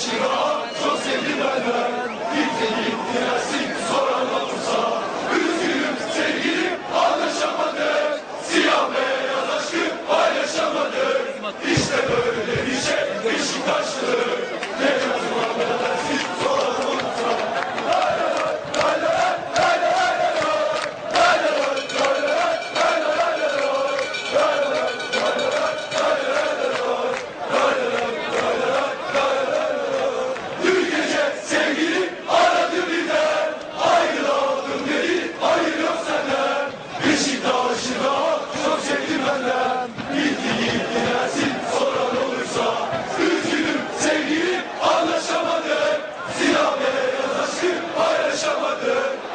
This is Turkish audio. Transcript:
Kaşıma çok sevdim ben ben. Gitti. Gitti Ersin soran olursa Üzgünüm sevgilim anlaşamadık Siyah beyaz aşkı paylaşamadık İşte böyle bir şey. Beşiktaşlı. Brother.